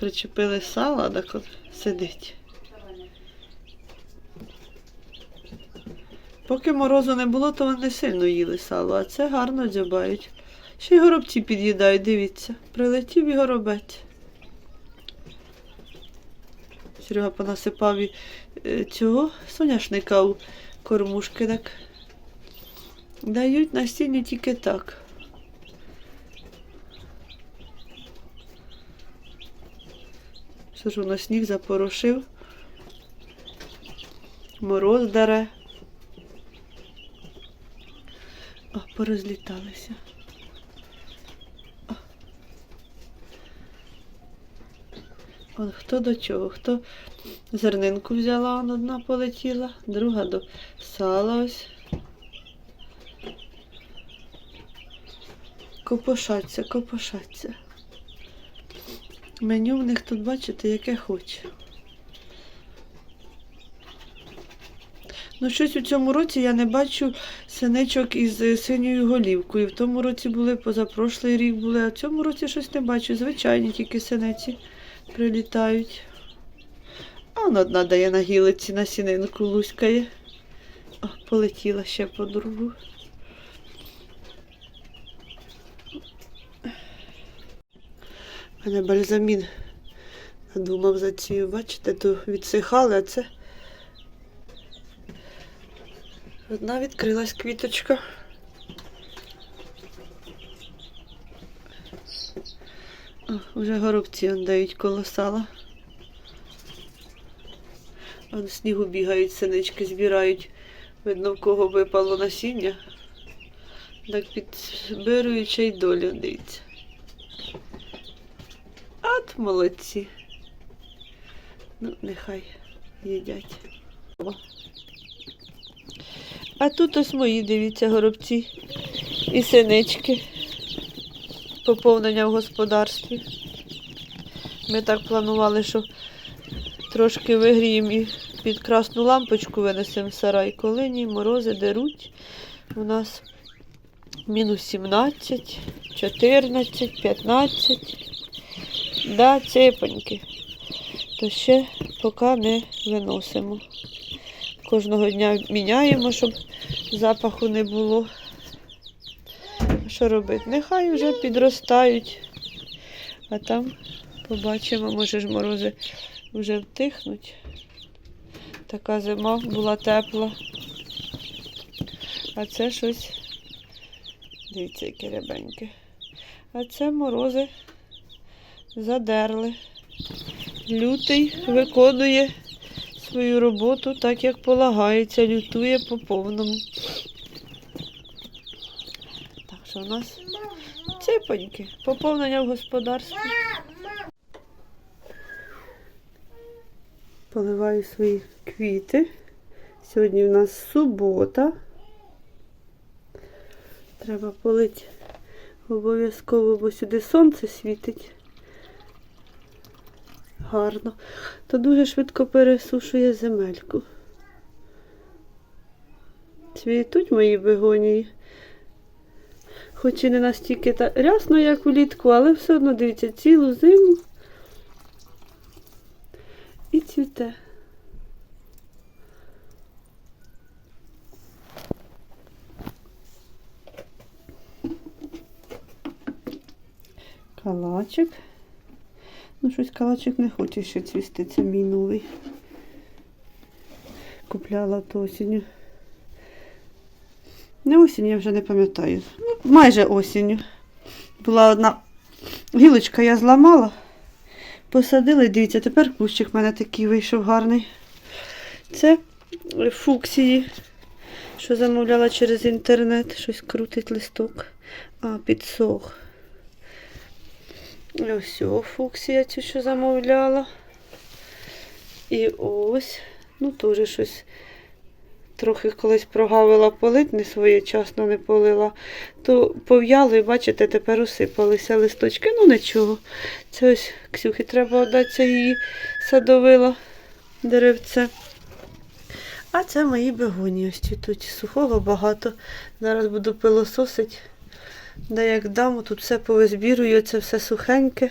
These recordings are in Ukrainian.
Причепили сало, так от сидить. Поки морозу не було, то вони сильно їли сало, а це гарно дзьобають. Ще й горобці під'їдають, дивіться. Прилетів і горобець. Серега понасипав і, е, цього соняшника у кормушки, так. Дають на стіні тільки так. Що ж воно сніг запорошив. Мороз даре. О, порозліталися. О. Он хто до чого? Хто зернинку взяла, он одна полетіла, друга до сала ось. Копошаться, копошаться. Меню в них тут, бачите, яке хоче. Ну, щось у цьому році я не бачу синичок із е, синьою голівкою. В тому році були, позапрошлий рік були, а в цьому році щось не бачу. Звичайні тільки синиці прилітають. А вона одна дає на гілиці на сінинку луськає. О, полетіла ще по другу. У мене бальзамін надумав за ці, бачите, то відсихали, а це одна відкрилась квіточка. О, вже горобці дають коло сала. Вон снігу бігають, синички збирають. Видно, в кого випало насіння. Так підбирують ще й долю, дивіться. От молодці. Ну, нехай їдять. А тут ось мої, дивіться, горобці і синички. Поповнення в господарстві. Ми так планували, що трошки вигріємо і під красну лампочку винесемо в сарай. Коли ні, морози деруть. У нас мінус 17, 14, 15. Да, цепоньки. То ще поки не виносимо. Кожного дня міняємо, щоб запаху не було. Що робити? Нехай вже підростають, а там побачимо, може ж морози вже втихнуть. Така зима була тепла. А це щось, дивіться, яке рябеньке. А це морози задерли. Лютий виконує свою роботу так, як полагається, лютує по повному. Так що у нас ципоньки, поповнення в господарстві. Поливаю свої квіти. Сьогодні у нас субота. Треба полити обов'язково, бо сюди сонце світить гарно, то дуже швидко пересушує земельку. Цвітуть мої бегонії. Хоч і не настільки та рясно, як улітку, але все одно дивіться, цілу зиму і цвіте. Калачик. Ну, щось калачик не хоче ще цвісти, це мій новий. Купляла то осінню. Не осінь, я вже не пам'ятаю. Ну, майже осінню. Була одна гілочка я зламала, посадила дивіться, тепер кущик в мене такий вийшов гарний. Це фуксії, що замовляла через інтернет, щось крутить листок. А, підсох. Ось фуксія цю, що замовляла. І ось, ну теж щось трохи колись прогавила полить, не своєчасно не полила, то пов'яло і бачите, тепер осипалися листочки. Ну нічого. Це ось Ксюхі треба віддатися її садовила деревце. А це мої бегоні. Ось тут сухого багато. Зараз буду пилососити. Да як дам, тут все повизбірую, це все сухеньке.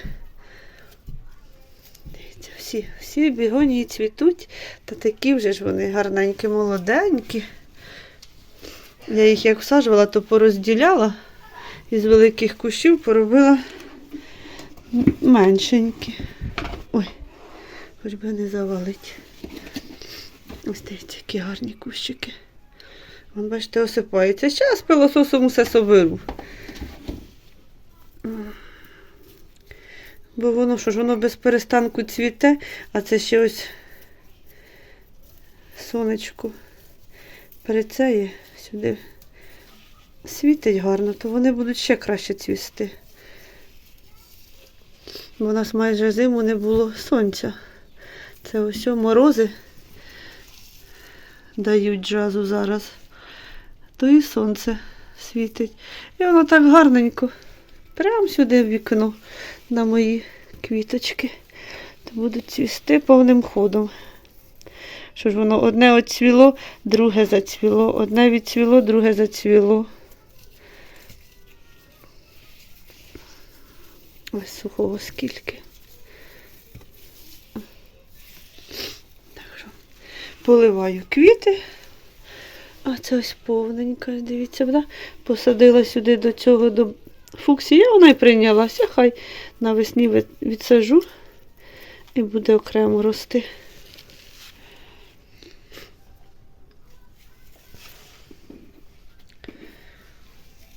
всі, всі бігонії цвітуть, та такі вже ж вони гарненькі, молоденькі. Я їх як всаджувала, то порозділяла із великих кущів поробила меншенькі. Ой, хоч би не завалить. Ось дивіться, які гарні кущики. Вон, бачите, осипається. Зараз пилососом усе соберу. Бо воно що ж, воно без перестанку цвіте, а це ще ось сонечко перецеє сюди. Світить гарно, то вони будуть ще краще цвісти. Бо у нас майже зиму не було сонця. Це ось морози дають джазу зараз. То і сонце світить. І воно так гарненько. Прямо сюди в вікно на мої квіточки. То будуть цвісти повним ходом. Що ж воно одне оцвіло, друге зацвіло, одне відцвіло, друге зацвіло. Ось сухого скільки. Так що поливаю квіти. А це ось повненька, дивіться, вона посадила сюди до цього до фуксії, вона й прийнялася. Хай навесні відсажу і буде окремо рости.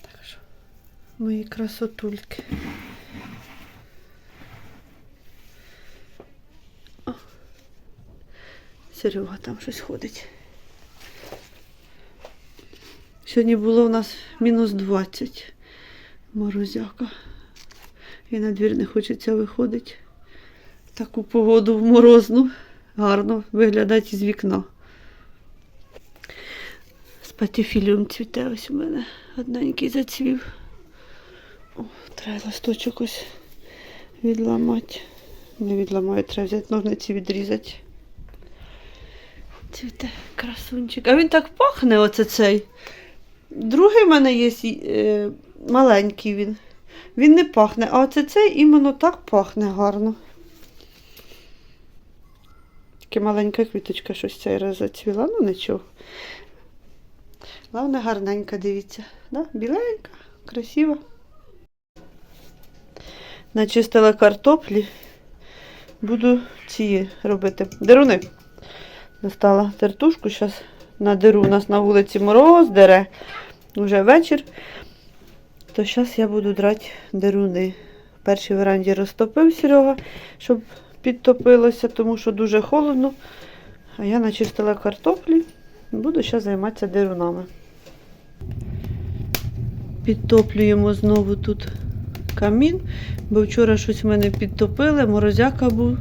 Так що, мої красотульки. О, Серега там щось ходить. Сьогодні було у нас мінус 20 морозяка. І на двір не хочеться виходити. Таку погоду в морозну. Гарно виглядати з вікна. Спатіфіліум цвіте ось у мене. Одненький зацвів. О, треба листочок ось відламати. Не відламаю, треба взяти ножниці відрізати. Цвіте красунчик. А він так пахне, оце цей. Другий в мене є е, маленький він. Він не пахне, а оце цей іменно так пахне гарно. Тільки маленька квіточка щось цей раз зацвіла, ну нічого. Головне гарненька, дивіться. Да? Біленька, красива. Начистила картоплі. Буду ці робити. Деруни. Достала тертушку, зараз надеру. У нас на вулиці мороз дере. Уже вечір. То зараз я буду драти деруни. В першій веранді розтопив Серега, щоб підтопилося, тому що дуже холодно. А я начистила картоплі. Буду зараз займатися дерунами. Підтоплюємо знову тут камін, бо вчора щось в мене підтопили, морозяка був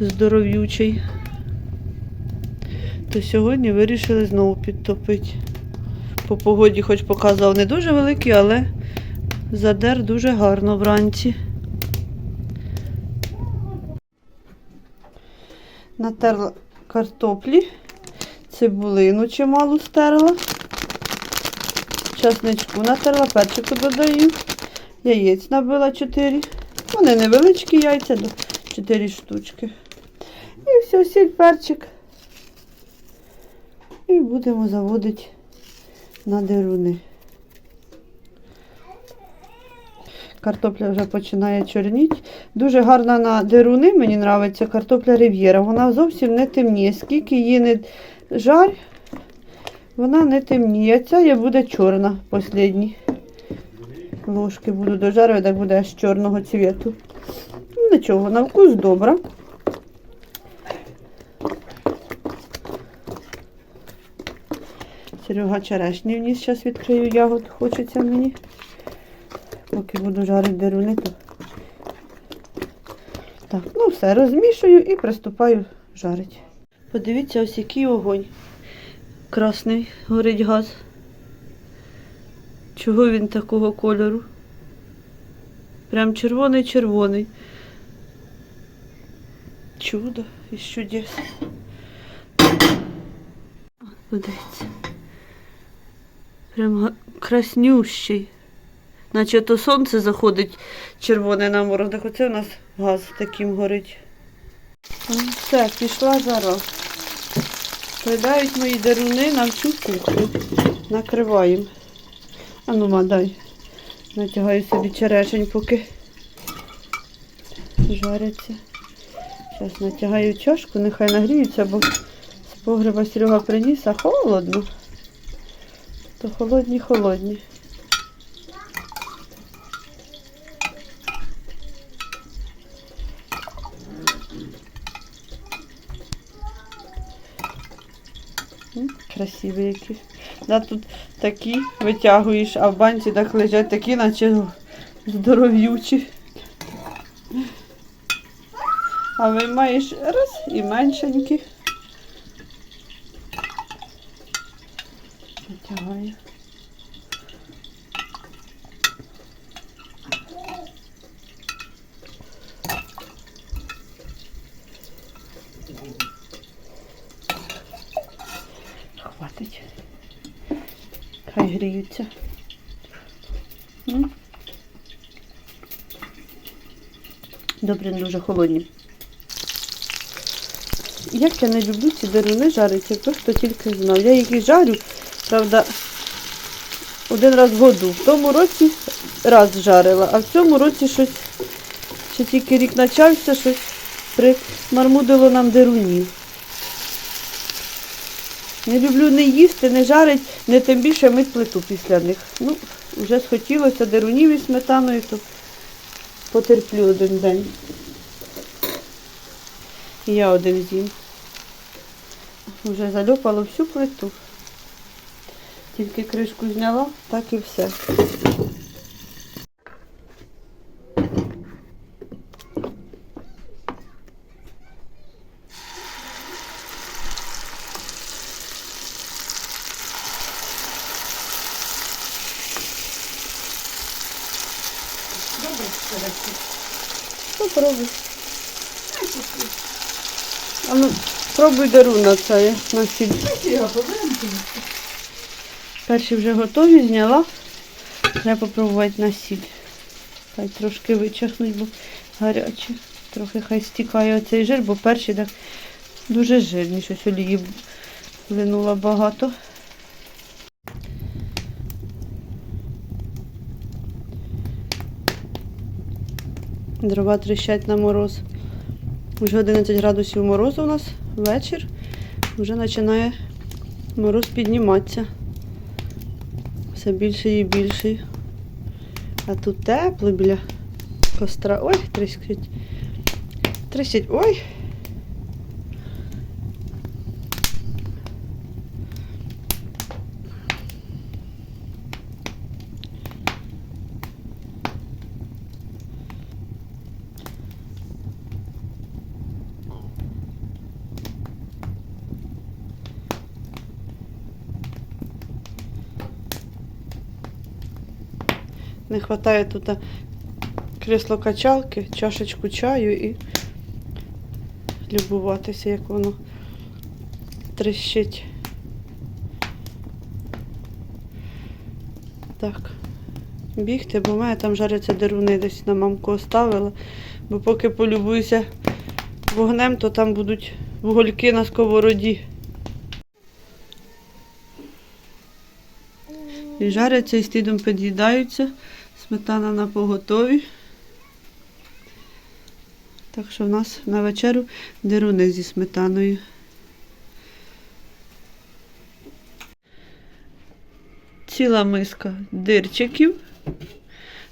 здоров'ючий. То сьогодні вирішили знову підтопити. По погоді, хоч показав не дуже великий, але задер дуже гарно вранці. Натерла картоплі, цибулину чималу стерла, часничку натерла, перчику додаю, яєць набила 4. Вони невеличкі яйця, 4 штучки. І все, сіль, перчик. І будемо заводити на деруни. Картопля вже починає чорніти. Дуже гарна на деруни, мені подобається картопля Рив'єра. Вона зовсім не темніє. Скільки її не жарь, вона не темніє. Ця є буде чорна послідні. Ложки буду дожарювати, так буде аж чорного цвіту. Нічого, на вкус добра. Серега черешні вніс, зараз відкрию ягод, хочеться мені. Поки буду жарити деруни, то так, ну все, розмішую і приступаю жарити. Подивіться, ось який огонь. Красний горить газ. Чого він такого кольору? Прям червоний-червоний. Чудо із чудес. Подивіться. Прям краснющий. Наче то сонце заходить червоне на морозах. Оце у нас газ таким горить. Все, пішла жара. Складають мої деруни на всю кухню. Накриваємо. А ну, ма, дай. Натягаю собі черешень, поки жаряться. Зараз натягаю чашку, нехай нагріються, бо з погреба Серега приніс, а холодно. То холодні, холодні. Красиві які. Да, тут такі витягуєш, а в банці так лежать такі, наче здоров'ючі. А виймаєш раз і меншенькі. Натягаю. Хватить. Хай гріються. Добре, дуже холодні. Як я не люблю ці деруни жарити, хто хто тільки знав. Я їх і жарю, правда, один раз в году. В тому році раз жарила, а в цьому році щось, ще тільки рік почався, щось примармудило нам дерунів. Не люблю не їсти, не жарить, не тим більше мить плиту після них. Ну, вже схотілося дерунів із сметаною, то потерплю один день. І я один з'їм. Вже зальопало всю плиту. Тільки кришку зняла, так і все. Попробуй. А ну, пробуй дару на це, на сіль. Перші вже готові, зняла. Треба попробувати на сіль. Хай трошки вичахнуть, бо гарячі. Трохи хай стікає оцей жир, бо перші так дуже жирні, щось олії влинуло багато. Дрова тріщать на мороз. Вже 11 градусів морозу у нас вечір. Вже починає мороз підніматися. Все більше і більший. А тут тепло біля костра. Ой, тріскать. Трисять. Ой. Не вистачає тут кресло качалки, чашечку чаю і любуватися, як воно тріщить. Так, бігти, бо в мене там жаряться деруни десь на мамку оставила. Бо поки полюбуюся вогнем, то там будуть вугольки на сковороді. І жаряться і слідом під'їдаються. Сметана на поготові. Так що в нас на вечерю деруни зі сметаною. Ціла миска дирчиків.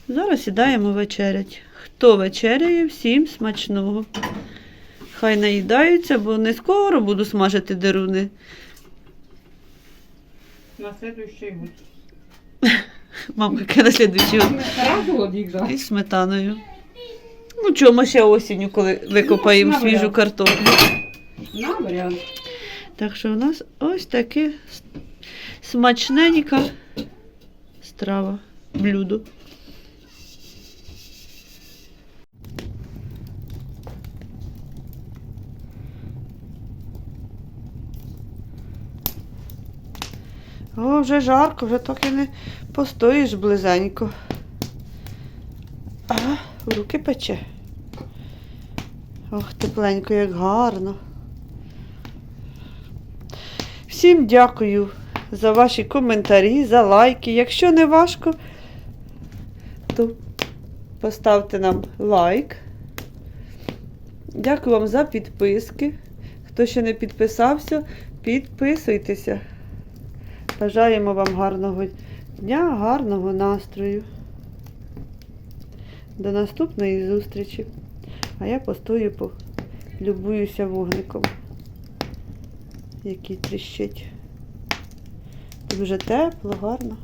Зараз сідаємо вечерять. Хто вечеряє, всім смачного. Хай наїдаються, бо не скоро буду смажити деруни. На следующий год. Мамка, їх за. І сметаною. Ну чому ще осінню, коли викопаємо Ну, свіжу картоплю. На варіант. Так що у нас ось таке смачненька страва, блюдо. О, вже жарко, вже так і не постоїш близенько. А, руки пече. Ох, тепленько, як гарно. Всім дякую за ваші коментарі, за лайки. Якщо не важко, то поставте нам лайк. Дякую вам за підписки. Хто ще не підписався, підписуйтеся. Бажаємо вам гарного дня, гарного настрою. До наступної зустрічі. А я постою, полюбуюся вогником, який тріщить. Дуже тепло, гарно.